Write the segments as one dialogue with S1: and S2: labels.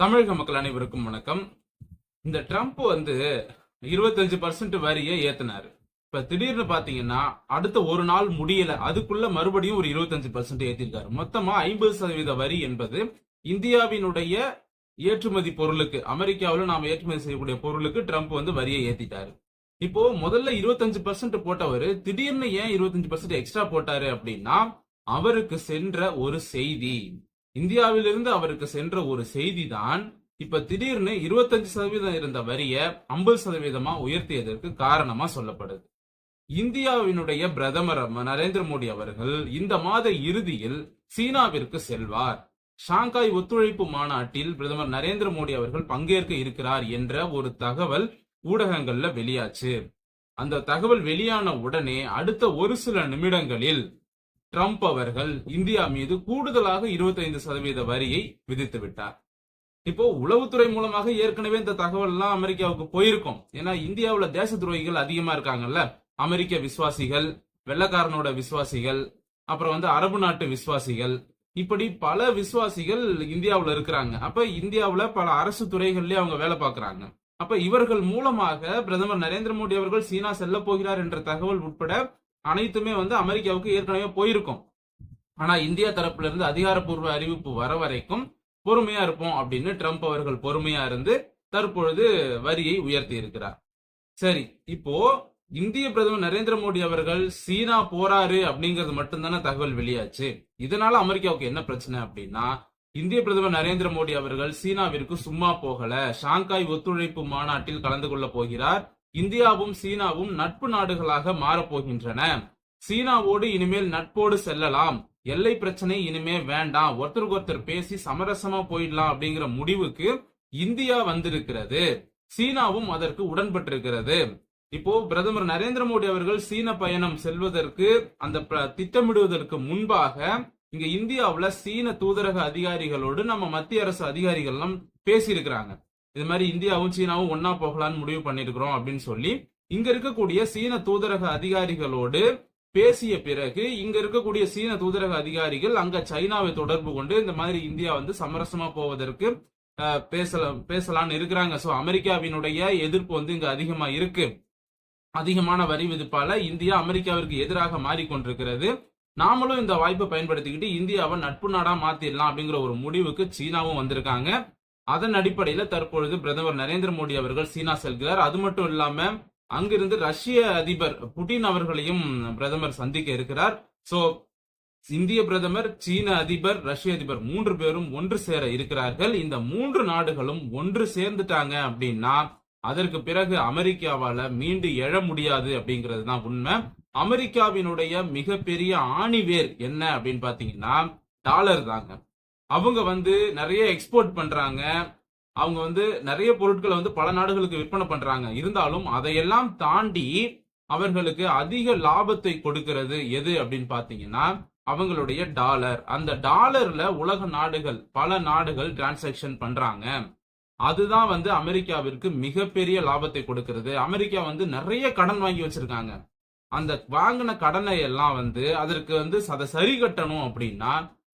S1: தமிழக மக்கள் அனைவருக்கும் வணக்கம். இந்த ட்ரம்ப் வந்து இருபத்தஞ்சு பர்சன்ட் வரியை ஏத்தினாரு. இப்ப திடீர்னு பாத்தீங்கன்னா அடுத்த ஒரு நாள் முடியல. அதுக்குள்ள மறுபடியும் ஒரு இருபத்தஞ்சு பர்சன்ட் ஏத்திருக்காரு. மொத்தமா ஐம்பது சதவீத வரி என்பது இந்தியாவினுடைய ஏற்றுமதி பொருளுக்கு அமெரிக்காவில் நாம ஏற்றுமதி செய்யக்கூடிய பொருளுக்கு ட்ரம்ப் வந்து வரியை ஏத்திட்டாரு. இப்போ முதல்ல இருபத்தஞ்சு பர்சன்ட் போட்டவர் திடீர்னு ஏன் இருபத்தஞ்சு பர்சன்ட் எக்ஸ்ட்ரா போட்டாரு அப்படின்னா அவருக்கு சென்ற ஒரு செய்தி. இந்தியாவிலிருந்து அவருக்கு சென்ற ஒரு செய்தி தான் இப்ப திடீர்னு இருபத்தஞ்சு சதவீதம் இருந்த வரிய ஐம்பது சதவீதமா உயர்த்தியதற்கு காரணமா சொல்லப்படுது. இந்தியாவினுடைய பிரதமர் நரேந்திர மோடி அவர்கள் இந்த மாத இறுதியில் சீனாவிற்கு செல்வார். ஷாங்காய் ஒத்துழைப்பு மாநாட்டில் பிரதமர் நரேந்திர மோடி அவர்கள் பங்கேற்க இருக்கிறார் என்ற ஒரு தகவல் ஊடகங்கள்ல வெளியாச்சு. அந்த தகவல் வெளியான உடனே அடுத்த ஒரு சில நிமிடங்களில் ட்ரம்ப் அவர்கள் இந்தியா மீது கூடுதலாக 25% சதவீத வரியை விதித்து விட்டார். இப்போ உளவுத்துறை மூலமாக ஏற்கனவே இந்த தகவல் எல்லாம் அமெரிக்காவுக்கு போயிருக்கும். ஏன்னா இந்தியாவுல தேச துரோகிகள் அதிகமா இருக்காங்கல்ல. அமெரிக்க விசுவாசிகள் வெள்ளக்காரனோட விசுவாசிகள் அப்புறம் வந்து அரபு நாட்டு விசுவாசிகள். இப்படி பல விசுவாசிகள் இந்தியாவுல இருக்கிறாங்க. அப்ப இந்தியாவுல பல அரசு துறைகள்லயே அவங்க வேலை பார்க்கறாங்க. அப்ப இவர்கள் மூலமாக பிரதமர் நரேந்திர மோடி அவர்கள் சீனா செல்ல போகிறார் என்ற தகவல் உட்பட அனைத்துமே வந்து அமெரிக்காவுக்கு ஏற்கனவே போயிருக்கும். ஆனா இந்தியா தரப்புல இருந்து அதிகாரப்பூர்வ அறிவிப்பு வர வரைக்கும் பொறுமையா இருப்போம் அப்படின்னு ட்ரம்ப் அவர்கள் பொறுமையா இருந்து தற்பொழுது வரியை உயர்த்தி இருக்கிறார். சரி இப்போ இந்திய பிரதமர் நரேந்திர மோடி அவர்கள் சீனா போறாரு அப்படிங்கிறது மட்டும்தானே தகவல் வெளியாச்சு. இதனால அமெரிக்காவுக்கு என்ன பிரச்சனை அப்படின்னா இந்திய பிரதமர் நரேந்திர மோடி அவர்கள் சீனாவிற்கு சும்மா போகல. ஷாங்காய் ஒத்துழைப்பு மாநாட்டில் கலந்து கொள்ள போகிறார். இந்தியாவும் சீனாவும் நட்பு நாடுகளாக மாறப்போகின்றன சீனாவோடு இனிமேல் நட்போடு செல்லலாம். எல்லை பிரச்சனை இனிமே வேண்டாம். ஒருத்தருக்கு ஒருத்தர் பேசி சமரசமா போயிடலாம் அப்படிங்கிற முடிவுக்கு இந்தியா வந்திருக்கிறது. சீனாவும் அதற்கு உடன்பட்டிருக்கிறது. இப்போ பிரதமர் நரேந்திர மோடி அவர்கள் சீன பயணம் செல்வதற்கு அந்த ப- திட்டமிடுவதற்கு முன்பாக இங்க இந்தியாவுல சீன தூதரக அதிகாரிகளோடு நம்ம மத்திய அரசு அதிகாரிகள் எல்லாம் பேசியிருக்கிறாங்க. இது மாதிரி இந்தியாவும் சீனாவும் ஒன்னா போகலான்னு முடிவு பண்ணிருக்கிறோம் அப்படின்னு சொல்லி இங்க இருக்கக்கூடிய சீன தூதரக அதிகாரிகளோடு பேசிய பிறகு இங்க இருக்கக்கூடிய சீன தூதரக அதிகாரிகள் அங்க சைனாவை தொடர்பு கொண்டு இந்த மாதிரி இந்தியா வந்து சமரசமா போவதற்கு பேசலாம் பேசலாம்னு இருக்கிறாங்க. சோ அமெரிக்காவினுடைய எதிர்ப்பு வந்து இங்க அதிகமா இருக்கு. அதிகமான வரி விதிப்பால இந்தியா அமெரிக்காவிற்கு எதிராக மாறிக்கொண்டிருக்கிறது. நாமளும் இந்த வாய்ப்பை பயன்படுத்திக்கிட்டு இந்தியாவை நட்பு நாடா மாத்திடலாம் அப்படிங்கிற ஒரு முடிவுக்கு சீனாவும் வந்திருக்காங்க. அதன் அடிப்படையில தற்பொழுது பிரதமர் நரேந்திர மோடி அவர்கள் சீனா செல்கிறார். அது மட்டும் இல்லாம அங்கிருந்து ரஷ்ய அதிபர் புட்டின் அவர்களையும் பிரதமர் சந்திக்க இருக்கிறார். சோ இந்திய பிரதமர் சீன அதிபர் ரஷ்ய அதிபர் மூன்று பேரும் ஒன்று சேர இருக்கிறார்கள். இந்த மூன்று நாடுகளும் ஒன்று சேர்ந்துட்டாங்க அப்படின்னா அதற்கு பிறகு அமெரிக்காவால மீண்டு எழ முடியாது அப்படிங்கிறது தான் உண்மை. அமெரிக்காவினுடைய மிகப்பெரிய ஆணிவேர் என்ன அப்படின்னு பாத்தீங்கன்னா டாலர் தாங்க. அவங்க வந்து நிறைய எக்ஸ்போர்ட் பண்றாங்க. அவங்க வந்து நிறைய பொருட்களை வந்து பல நாடுகளுக்கு விற்பனை பண்றாங்க. இருந்தாலும் அதையெல்லாம் தாண்டி அவர்களுக்கு அதிக லாபத்தை கொடுக்கிறது எது அப்படின்னு பாத்தீங்கன்னா அவங்களுடைய டாலர் அந்த டாலர்ல உலக நாடுகள் பல நாடுகள் டிரான்சாக்ஷன் பண்றாங்க. அதுதான் வந்து அமெரிக்காவிற்கு மிகப்பெரிய லாபத்தை கொடுக்கிறது. அமெரிக்கா வந்து நிறைய கடன் வாங்கி வச்சிருக்காங்க. அந்த வாங்கின கடனை எல்லாம் வந்து அதற்கு வந்து அதை சரி கட்டணும் அப்படின்னா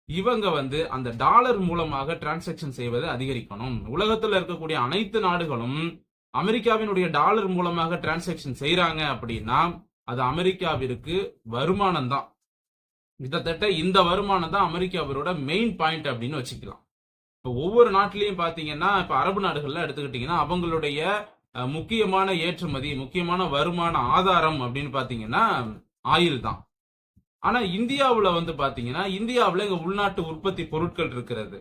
S1: இவங்க வந்து அந்த டாலர் மூலமாக டிரான்சாக்ஷன் செய்வதை அதிகரிக்கணும். உலகத்துல இருக்கக்கூடிய அனைத்து நாடுகளும் அமெரிக்காவினுடைய டாலர் மூலமாக டிரான்சாக்ஷன் செய்யறாங்க அப்படின்னா அது அமெரிக்காவிற்கு வருமானம் தான். கிட்டத்தட்ட இந்த வருமானம் தான் அமெரிக்காவினோட மெயின் பாயிண்ட் அப்படின்னு வச்சுக்கலாம். இப்போ ஒவ்வொரு நாட்டிலையும் பாத்தீங்கன்னா இப்ப அரபு நாடுகள்ல எடுத்துக்கிட்டீங்கன்னா அவங்களுடைய முக்கியமான ஏற்றுமதி முக்கியமான வருமான ஆதாரம் அப்படின்னு பாத்தீங்கன்னா ஆயில் தான். ஆனா இந்தியாவுல வந்து பாத்தீங்கன்னா இந்தியாவுல இங்க உள்நாட்டு உற்பத்தி பொருட்கள் இருக்கிறது.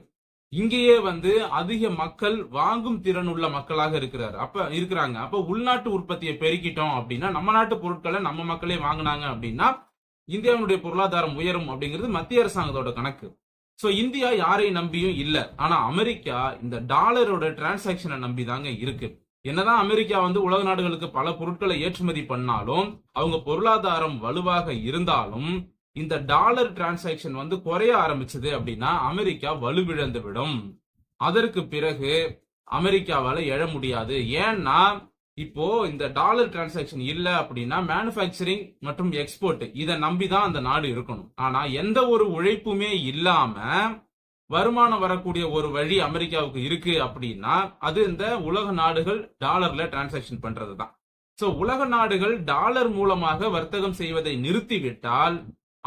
S1: இங்கேயே வந்து அதிக மக்கள் வாங்கும் திறன் உள்ள மக்களாக இருக்கிறார். அப்ப இருக்கிறாங்க. அப்ப உள்நாட்டு உற்பத்தியை பெருக்கிட்டோம் அப்படின்னா நம்ம நாட்டு பொருட்களை நம்ம மக்களே வாங்கினாங்க அப்படின்னா இந்தியாவினுடைய பொருளாதாரம் உயரும் அப்படிங்கிறது மத்திய அரசாங்கத்தோட கணக்கு. சோ இந்தியா யாரை நம்பியும் இல்ல. ஆனா அமெரிக்கா இந்த டாலரோட டிரான்சாக்ஷனை நம்பி தாங்க இருக்கு. என்னதான் அமெரிக்கா வந்து உலக நாடுகளுக்கு பல பொருட்களை ஏற்றுமதி பண்ணாலும் அவங்க பொருளாதாரம் வலுவாக இருந்தாலும் இந்த டாலர் டிரான்சாக்ஷன் வந்து குறைய ஆரம்பிச்சது அப்படின்னா அமெரிக்கா வலுவிழந்து விடும். அதற்கு பிறகு அமெரிக்காவால எழ முடியாது. ஏன்னா இப்போ இந்த டாலர் டிரான்சாக்ஷன் இல்ல அப்படின்னா மேனுஃபேக்சரிங் மற்றும் எக்ஸ்போர்ட் இதை நம்பி தான் அந்த நாடு இருக்கணும். ஆனா எந்த ஒரு உழைப்புமே இல்லாம வருமானம் வரக்கூடிய ஒரு வழி அமெரிக்காவுக்கு இருக்கு அப்படின்னா அது இந்த உலக நாடுகள் டாலர்ல டிரான்சாக்ஷன் பண்றது தான் சோ உலக நாடுகள் டாலர் மூலமாக வர்த்தகம் செய்வதை நிறுத்திவிட்டால்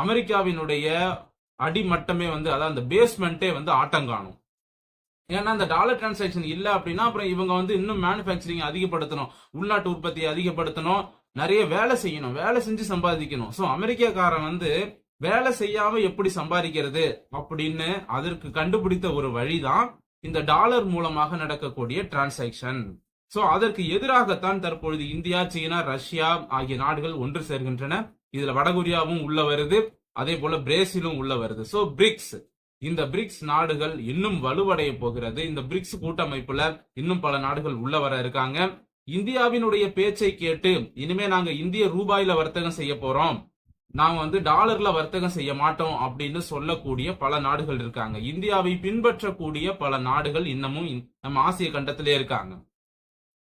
S1: அமெரிக்காவினுடைய அடிமட்டமே வந்து அதாவது அந்த பேஸ்மெண்ட்டே வந்து ஆட்டங்காணும். ஏன்னா அந்த டாலர் டிரான்சாக்ஷன் இல்லை அப்படின்னா அப்புறம் இவங்க வந்து இன்னும் மேனுஃபேக்சரிங் அதிகப்படுத்தணும். உள்நாட்டு உற்பத்தியை அதிகப்படுத்தணும். நிறைய வேலை செய்யணும். வேலை செஞ்சு சம்பாதிக்கணும். ஸோ அமெரிக்காக்காரன் வந்து வேலை செய்யாம எப்படி சம்பாதிக்கிறது அப்படின்னு அதற்கு கண்டுபிடித்த ஒரு வழிதான் இந்த டாலர் மூலமாக நடக்கக்கூடிய டிரான்சாக்ஷன் ஸோ அதற்கு எதிராகத்தான் தற்பொழுது இந்தியா சீனா ரஷ்யா ஆகிய நாடுகள் ஒன்று சேர்கின்றன. இதுல வடகொரியாவும் உள்ள வருது அதே போல பிரேசிலும் உள்ள வருது. சோ பிரிக்ஸ் இந்த பிரிக்ஸ் நாடுகள் இன்னும் வலுவடைய போகிறது. இந்த பிரிக்ஸ் கூட்டமைப்புல இன்னும் பல நாடுகள் உள்ள வர இருக்காங்க. இந்தியாவினுடைய பேச்சை கேட்டு இனிமே நாங்க இந்திய ரூபாயில வர்த்தகம் செய்ய போறோம். நாம் வந்து டாலர்ல வர்த்தகம் செய்ய மாட்டோம் அப்படின்னு சொல்லக்கூடிய பல நாடுகள் இருக்காங்க. இந்தியாவை பின்பற்றக்கூடிய பல நாடுகள் இன்னமும் நம்ம ஆசிய கண்டத்திலே இருக்காங்க.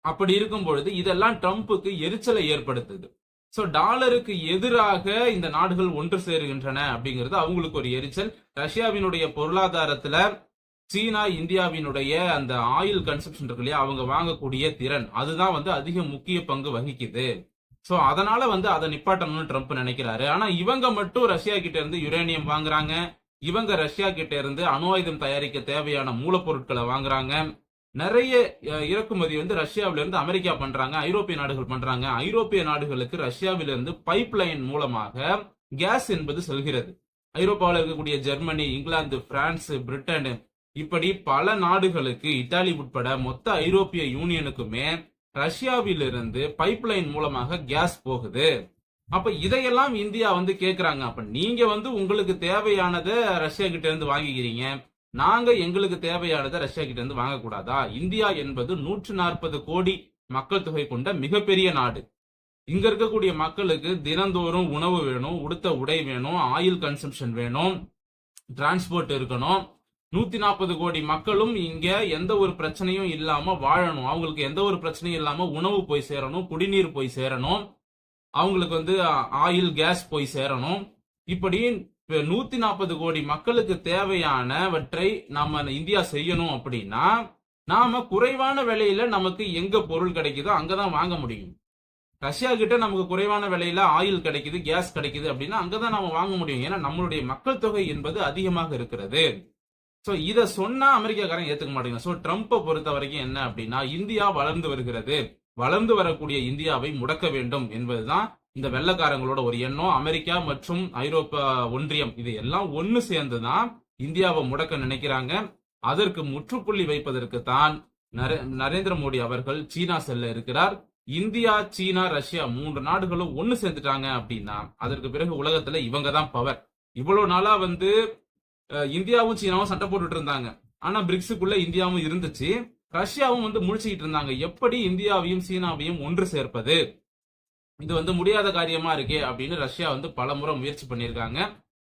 S1: அப்படி இருக்கும் பொழுது இதெல்லாம் ட்ரம்ப்புக்கு எரிச்சலை ஏற்படுத்துது. சோ டாலருக்கு எதிராக இந்த நாடுகள் ஒன்று சேருகின்றன அப்படிங்கிறது அவங்களுக்கு ஒரு எரிச்சல். ரஷ்யாவினுடைய பொருளாதாரத்துல சீனா இந்தியாவினுடைய அந்த ஆயில் கன்சப்ஷன் இருக்கு இல்லையா அவங்க வாங்கக்கூடிய திறன் அதுதான் வந்து அதிக முக்கிய பங்கு வகிக்குது. சோ அதனால வந்து அதை நிப்பாட்டணும்னு ட்ரம்ப் நினைக்கிறாரு. ஆனா இவங்க மட்டும் ரஷ்யா கிட்ட இருந்து யுரேனியம் வாங்குறாங்க. இவங்க ரஷ்யா கிட்ட இருந்து அணு ஆயுதம் தயாரிக்க தேவையான மூலப்பொருட்களை வாங்குறாங்க. நிறைய இறக்குமதி வந்து ரஷ்யாவில இருந்து அமெரிக்கா பண்றாங்க ஐரோப்பிய நாடுகள் பண்றாங்க. ஐரோப்பிய நாடுகளுக்கு ரஷ்யாவிலிருந்து பைப் லைன் மூலமாக கேஸ் என்பது செல்கிறது. ஐரோப்பாவில் இருக்கக்கூடிய ஜெர்மனி இங்கிலாந்து பிரான்ஸ் பிரிட்டன் இப்படி பல நாடுகளுக்கு இத்தாலி உட்பட மொத்த ஐரோப்பிய யூனியனுக்குமே ரஷ்யாவிலிருந்து பைப் லைன் மூலமாக கேஸ் போகுது. அப்ப இதையெல்லாம் இந்தியா வந்து கேக்குறாங்க. அப்ப நீங்க வந்து உங்களுக்கு தேவையானதை ரஷ்யா கிட்ட இருந்து வாங்கிக்கிறீங்க. நாங்க எங்களுக்கு தேவையானதை ரஷ்யா கிட்ட இருந்து வாங்கக்கூடாதா இந்தியா என்பது நூற்று நாற்பது கோடி மக்கள் தொகை கொண்ட மிகப்பெரிய நாடு. இங்க இருக்கக்கூடிய மக்களுக்கு தினந்தோறும் உணவு வேணும் உடுத்த உடை வேணும் ஆயில் கன்சம்ஷன் வேணும் டிரான்ஸ்போர்ட் இருக்கணும். நூத்தி நாற்பது கோடி மக்களும் இங்க எந்த ஒரு பிரச்சனையும் இல்லாம வாழணும். அவங்களுக்கு எந்த ஒரு பிரச்சனையும் இல்லாம உணவு போய் சேரணும் குடிநீர் போய் சேரணும். அவங்களுக்கு வந்து ஆயில் கேஸ் போய் சேரணும். இப்படி நூத்தி நாற்பது கோடி மக்களுக்கு தேவையானவற்றை நம்ம இந்தியா செய்யணும் அப்படின்னா நாம குறைவான விலையில நமக்கு எங்க பொருள் கிடைக்குதோ அங்கதான் வாங்க முடியும். ரஷ்யா கிட்ட நமக்கு குறைவான விலையில ஆயில் கிடைக்குது கேஸ் கிடைக்குது அப்படின்னா அங்கதான் நாம வாங்க முடியும். ஏன்னா நம்மளுடைய மக்கள் தொகை என்பது அதிகமாக இருக்கிறது. சோ இத சொன்னா அமெரிக்காக்காரன் ஏத்துக்க மாட்டேங்க. சோ ட்ரம்ப்பை பொறுத்த வரைக்கும் என்ன அப்படின்னா இந்தியா வளர்ந்து வருகிறது. வளர்ந்து வரக்கூடிய இந்தியாவை முடக்க வேண்டும் என்பதுதான் இந்த வெள்ளக்காரங்களோட ஒரு எண்ணம் அமெரிக்கா மற்றும் ஐரோப்பா ஒன்றியம் இது எல்லாம் ஒன்னு சேர்ந்துதான் இந்தியாவை முடக்க நினைக்கிறாங்க. அதற்கு முற்றுப்புள்ளி வைப்பதற்கு தான் நரே- நரேந்திர மோடி அவர்கள் சீனா செல்ல இருக்கிறார். இந்தியா சீனா ரஷ்யா மூன்று நாடுகளும் ஒன்னு சேர்ந்துட்டாங்க அப்படின்னா அதற்கு பிறகு உலகத்துல இவங்க தான் பவர் இவ்வளவு நாளா வந்து இந்தியாவும் சீனாவும் சண்டை போட்டுட்டு இருந்தாங்க. ஆனா பிரிக்ஸுக்குள்ள இந்தியாவும் இருந்துச்சு. ரஷ்யாவும் வந்து முழிச்சுக்கிட்டு இருந்தாங்க. எப்படி இந்தியாவையும் சீனாவையும் ஒன்று சேர்ப்பது? இது வந்து முடியாத காரியமா இருக்கே அப்படின்னு ரஷ்யா வந்து பலமுறை முயற்சி பண்ணியிருக்காங்க.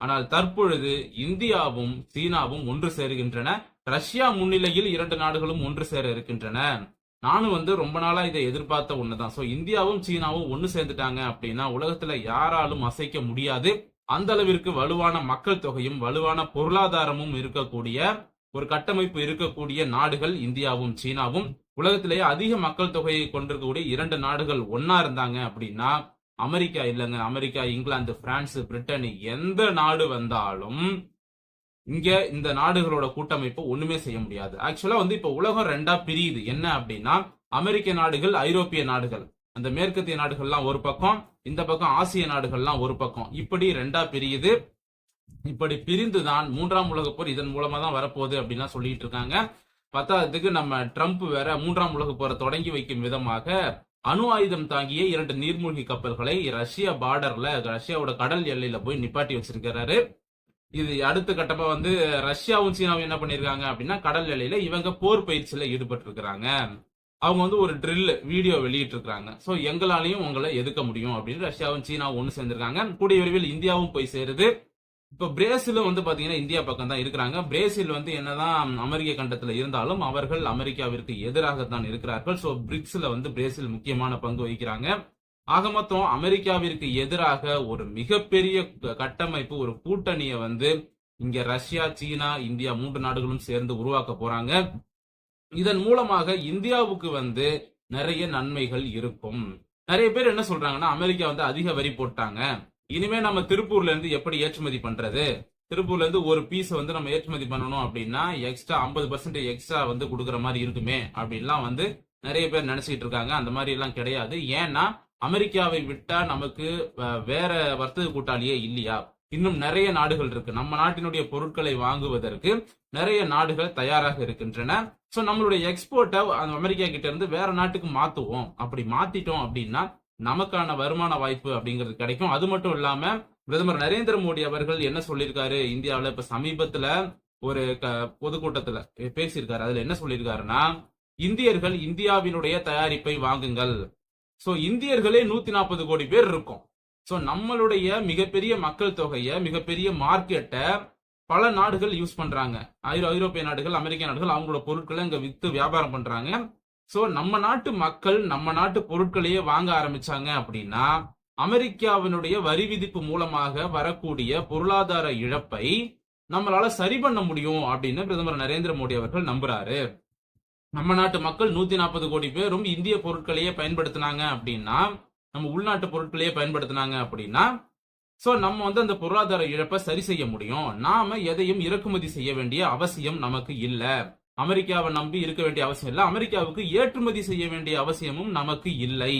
S1: ஆனால் தற்பொழுது இந்தியாவும் சீனாவும் ஒன்று சேருகின்றன. ரஷ்யா முன்னிலையில் இரண்டு நாடுகளும் ஒன்று சேர இருக்கின்றன. நானும் வந்து ரொம்ப நாளா இதை எதிர்பார்த்த ஒண்ணுதான். சோ இந்தியாவும் சீனாவும் ஒன்னு சேர்ந்துட்டாங்க அப்படின்னா உலகத்துல யாராலும் அசைக்க முடியாது. அந்த அளவிற்கு வலுவான மக்கள் தொகையும் வலுவான பொருளாதாரமும் இருக்கக்கூடிய ஒரு கட்டமைப்பு இருக்கக்கூடிய நாடுகள் இந்தியாவும் சீனாவும். உலகத்திலேயே அதிக மக்கள் தொகையை கொண்டிருக்கக்கூடிய இரண்டு நாடுகள் ஒன்னா இருந்தாங்க அப்படின்னா அமெரிக்கா இல்லைங்க. அமெரிக்கா இங்கிலாந்து பிரான்ஸ் பிரிட்டன் எந்த நாடு வந்தாலும் இங்க இந்த நாடுகளோட கூட்டமைப்பு ஒண்ணுமே செய்ய முடியாது. ஆக்சுவலா வந்து இப்ப உலகம் ரெண்டா பிரியுது. என்ன அப்படின்னா அமெரிக்க நாடுகள் ஐரோப்பிய நாடுகள். அந்த மேற்கத்திய நாடுகள்லாம் ஒரு பக்கம் இந்த பக்கம் ஆசிய நாடுகள்லாம் ஒரு பக்கம். இப்படி ரெண்டா பிரியுது. இப்படி பிரிந்துதான் மூன்றாம் உலகப் போர் இதன் மூலமா தான் வரப்போகுது அப்படின்லாம் சொல்லிட்டு இருக்காங்க. பத்தாததுக்கு நம்ம ட்ரம்ப் வேற மூன்றாம் உலக போரை தொடங்கி வைக்கும் விதமாக அணு ஆயுதம் தாங்கிய இரண்டு நீர்மூழ்கி கப்பல்களை ரஷ்யா பார்டர்ல ரஷ்யாவோட கடல் எல்லையில போய் நிப்பாட்டி வச்சிருக்கிறாரு. இது அடுத்த கட்டமா வந்து ரஷ்யாவும் சீனாவும் என்ன பண்ணிருக்காங்க அப்படின்னா கடல் எல்லையில இவங்க போர் பயிற்சியில ஈடுபட்டு இருக்கிறாங்க அவங்க வந்து ஒரு ட்ரில் வீடியோ வெளியிட்டு இருக்காங்க சோ எங்களாலையும் உங்களை எதுக்க முடியும் அப்படின்னு ரஷ்யாவும் சீனாவும் ஒன்னு சேர்ந்திருக்காங்க. கூடிய விரைவில் இந்தியாவும் போய் சேருது. இப்ப பிரேசிலும் வந்து பாத்தீங்கன்னா இந்தியா பக்கம் தான் இருக்கிறாங்க. பிரேசில் வந்து என்னதான் அமெரிக்க கண்டத்துல இருந்தாலும் அவர்கள் அமெரிக்காவிற்கு எதிராகத்தான் இருக்கிறார்கள். சோ பிரிக்ஸ்ல வந்து பிரேசில் முக்கியமான பங்கு வகிக்கிறாங்க. ஆக மொத்தம் அமெரிக்காவிற்கு எதிராக ஒரு மிகப்பெரிய க- கட்டமைப்பு ஒரு கூட்டணியை வந்து இங்க ரஷ்யா சீனா இந்தியா மூன்று நாடுகளும் சேர்ந்து உருவாக்க போறாங்க. இதன் மூலமாக இந்தியாவுக்கு வந்து நிறைய நன்மைகள் இருக்கும். நிறைய பேர் என்ன சொல்றாங்கன்னா அமெரிக்கா வந்து அதிக வரி போட்டாங்க. இனிமே நம்ம திருப்பூர்ல இருந்து எப்படி ஏற்றுமதி பண்றது? திருப்பூர்ல இருந்து ஒரு பீஸ் வந்து நம்ம ஏற்றுமதி பண்ணணும் அப்படின்னா எக்ஸ்ட்ரா ஐம்பது பர்சன்ட் எக்ஸ்ட்ரா வந்து கொடுக்குற மாதிரி இருக்குமே அப்படின்லாம் வந்து நிறைய பேர் நினைச்சிட்டு இருக்காங்க. அந்த மாதிரி எல்லாம் கிடையாது. ஏன்னா அமெரிக்காவை விட்டா நமக்கு வேற வர்த்தக கூட்டாளியே இல்லையா? இன்னும் நிறைய நாடுகள் இருக்கு. நம்ம நாட்டினுடைய பொருட்களை வாங்குவதற்கு நிறைய நாடுகள் தயாராக இருக்கின்றன. சோ நம்மளுடைய எக்ஸ்போர்ட்டை அந்த அமெரிக்கா கிட்ட இருந்து வேற நாட்டுக்கு மாத்துவோம். அப்படி மாத்திட்டோம் அப்படின்னா நமக்கான வருமான வாய்ப்பு அப்படிங்கிறது கிடைக்கும். அது மட்டும் இல்லாம பிரதமர் நரேந்திர மோடி அவர்கள் என்ன சொல்லியிருக்காரு? இந்தியாவில் இப்ப சமீபத்துல ஒரு க- பொதுக்கூட்டத்துல பேசியிருக்காரு. அதுல என்ன சொல்லியிருக்காருன்னா இந்தியர்கள் இந்தியாவினுடைய தயாரிப்பை வாங்குங்கள். சோ இந்தியர்களே நூத்தி நாற்பது கோடி பேர் இருக்கும். சோ நம்மளுடைய மிகப்பெரிய மக்கள் தொகையை மிகப்பெரிய மார்க்கெட்டை பல நாடுகள் யூஸ் பண்றாங்க. ஐரோ ஐரோப்பிய நாடுகள் அமெரிக்க நாடுகள் அவங்களோட பொருட்களை இங்க வித்து வியாபாரம் பண்றாங்க. சோ நம்ம நாட்டு மக்கள் நம்ம நாட்டு பொருட்களையே வாங்க ஆரம்பிச்சாங்க அப்படின்னா அமெரிக்காவினுடைய வரி விதிப்பு மூலமாக வரக்கூடிய பொருளாதார இழப்பை நம்மளால சரி பண்ண முடியும் அப்படின்னு பிரதமர் நரேந்திர மோடி அவர்கள் நம்புறாரு. நம்ம நாட்டு மக்கள் நூத்தி நாற்பது கோடி பேரும் இந்திய பொருட்களையே பயன்படுத்தினாங்க அப்படின்னா நம்ம உள்நாட்டு பொருட்களையே பயன்படுத்தினாங்க அப்படின்னா சோ நம்ம வந்து அந்த பொருளாதார இழப்பை சரி செய்ய முடியும். நாம எதையும் இறக்குமதி செய்ய வேண்டிய அவசியம் நமக்கு இல்லை. அமெரிக்காவை நம்பி இருக்க வேண்டிய அவசியம் இல்லை. அமெரிக்காவுக்கு ஏற்றுமதி செய்ய வேண்டிய அவசியமும் நமக்கு இல்லை.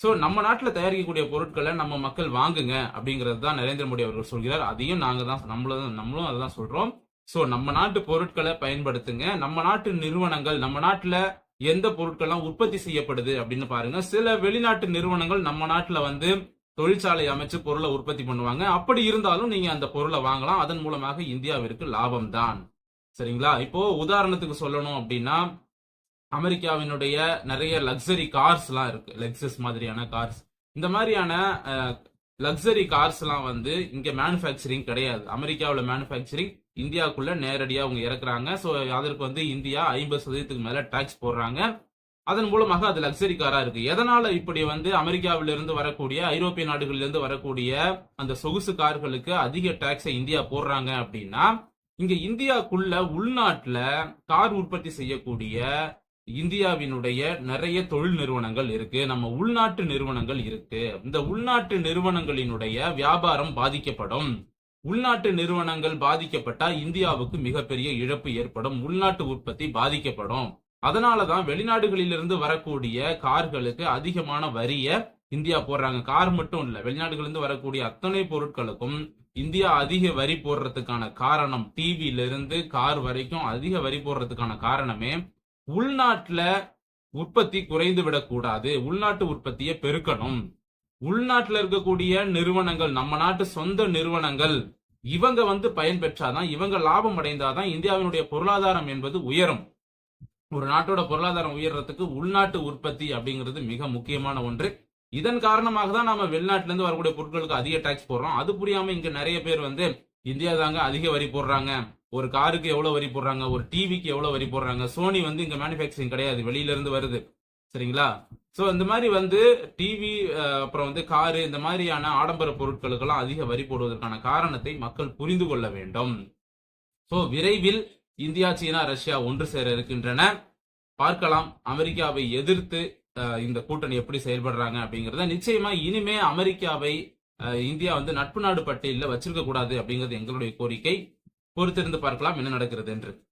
S1: ஸோ நம்ம நாட்டில் தயாரிக்கக்கூடிய பொருட்களை நம்ம மக்கள் வாங்குங்க அப்படிங்கிறது தான் நரேந்திர மோடி அவர்கள் சொல்கிறார். அதையும் நாங்கள் தான் நம்மளும் நம்மளும் அதை தான் சொல்கிறோம் ஸோ நம்ம நாட்டு பொருட்களை பயன்படுத்துங்க. நம்ம நாட்டு நிறுவனங்கள் நம்ம நாட்டில் எந்த பொருட்கள்லாம் உற்பத்தி செய்யப்படுது அப்படின்னு பாருங்க. சில வெளிநாட்டு நிறுவனங்கள் நம்ம நாட்டில் வந்து தொழிற்சாலை அமைச்சு பொருளை உற்பத்தி பண்ணுவாங்க. அப்படி இருந்தாலும் நீங்க அந்த பொருளை வாங்கலாம். அதன் மூலமாக இந்தியாவிற்கு லாபம் தான். சரிங்களா? இப்போ உதாரணத்துக்கு சொல்லணும் அப்படின்னா அமெரிக்காவினுடைய நிறைய லக்ஸரி கார்ஸ் எல்லாம் இருக்கு. லெக்ஸஸ் மாதிரியான கார்ஸ் இந்த மாதிரியான லக்ஸரி கார்ஸ் எல்லாம் வந்து இங்க மேனுஃபேக்சரிங் கிடையாது. அமெரிக்காவில் மேனுஃபேக்சரிங் இந்தியாவுக்குள்ள நேரடியா அவங்க இறக்குறாங்க. ஸோ அதற்கு வந்து இந்தியா ஐம்பது சதவீதத்துக்கு மேல டாக்ஸ் போடுறாங்க. அதன் மூலமாக அது லக்ஸரி காரா இருக்கு. எதனால இப்படி வந்து அமெரிக்காவிலிருந்து வரக்கூடிய ஐரோப்பிய நாடுகளிலிருந்து வரக்கூடிய அந்த சொகுசு கார்களுக்கு அதிக டாக்ஸை இந்தியா போடுறாங்க அப்படின்னா இங்க இந்தியாக்குள்ள உள்நாட்டுல கார் உற்பத்தி செய்யக்கூடிய இந்தியாவினுடைய நிறைய தொழில் நிறுவனங்கள் இருக்கு. நம்ம உள்நாட்டு நிறுவனங்கள் இருக்கு. இந்த உள்நாட்டு நிறுவனங்களினுடைய வியாபாரம் பாதிக்கப்படும். உள்நாட்டு நிறுவனங்கள் பாதிக்கப்பட்டா இந்தியாவுக்கு மிகப்பெரிய இழப்பு ஏற்படும். உள்நாட்டு உற்பத்தி பாதிக்கப்படும். அதனாலதான் வெளிநாடுகளிலிருந்து வரக்கூடிய கார்களுக்கு அதிகமான வரிய இந்தியா போடுறாங்க. கார் மட்டும் இல்ல வெளிநாடுகளிலிருந்து வரக்கூடிய அத்தனை பொருட்களுக்கும் இந்தியா அதிக வரி போடுறதுக்கான காரணம் டிவில இருந்து கார் வரைக்கும் அதிக வரி போடுறதுக்கான காரணமே உள்நாட்டுல உற்பத்தி குறைந்து விடக்கூடாது உள்நாட்டு உற்பத்தியை பெருக்கணும். உள்நாட்டுல இருக்கக்கூடிய நிறுவனங்கள் நம்ம நாட்டு சொந்த நிறுவனங்கள் இவங்க வந்து பயன் பெற்றாதான் இவங்க லாபம் அடைந்தாதான் இந்தியாவினுடைய பொருளாதாரம் என்பது உயரும். ஒரு நாட்டோட பொருளாதாரம் உயர்றதுக்கு உள்நாட்டு உற்பத்தி அப்படிங்கிறது மிக முக்கியமான ஒன்று. இதன் காரணமாக தான் நம்ம வெளிநாட்டுல இருந்து வரக்கூடிய பொருட்களுக்கு அதிக டாக்ஸ் போடுறோம். அது புரியாம இங்க நிறைய பேர் வந்து இந்தியா தாங்க அதிக வரி போடுறாங்க. ஒரு காருக்கு எவ்வளவு வரி போடுறாங்க ஒரு டிவிக்கு எவ்வளவு வரி போடுறாங்க. சோனி வந்து இங்க மேனுஃபேக்சரிங் கிடையாது வெளியில இருந்து வருது. சரிங்களா? சோ இந்த மாதிரி வந்து டிவி அப்புறம் வந்து காரு இந்த மாதிரியான ஆடம்பர பொருட்களுக்கெல்லாம் அதிக வரி போடுவதற்கான காரணத்தை மக்கள் புரிந்து கொள்ள வேண்டும். சோ விரைவில் இந்தியா சீனா ரஷ்யா ஒன்று சேர இருக்கின்றன. பார்க்கலாம். அமெரிக்காவை எதிர்த்து இந்த கூட்டணி எப்படி செயல்படுறாங்க அப்படிங்கறத நிச்சயமா இனிமே அமெரிக்காவை இந்தியா வந்து நட்பு நாடு பட்டியலில் வச்சிருக்க கூடாது அப்படிங்கிறது எங்களுடைய கோரிக்கை. பொறுத்திருந்து பார்க்கலாம் என்ன நடக்கிறது என்று.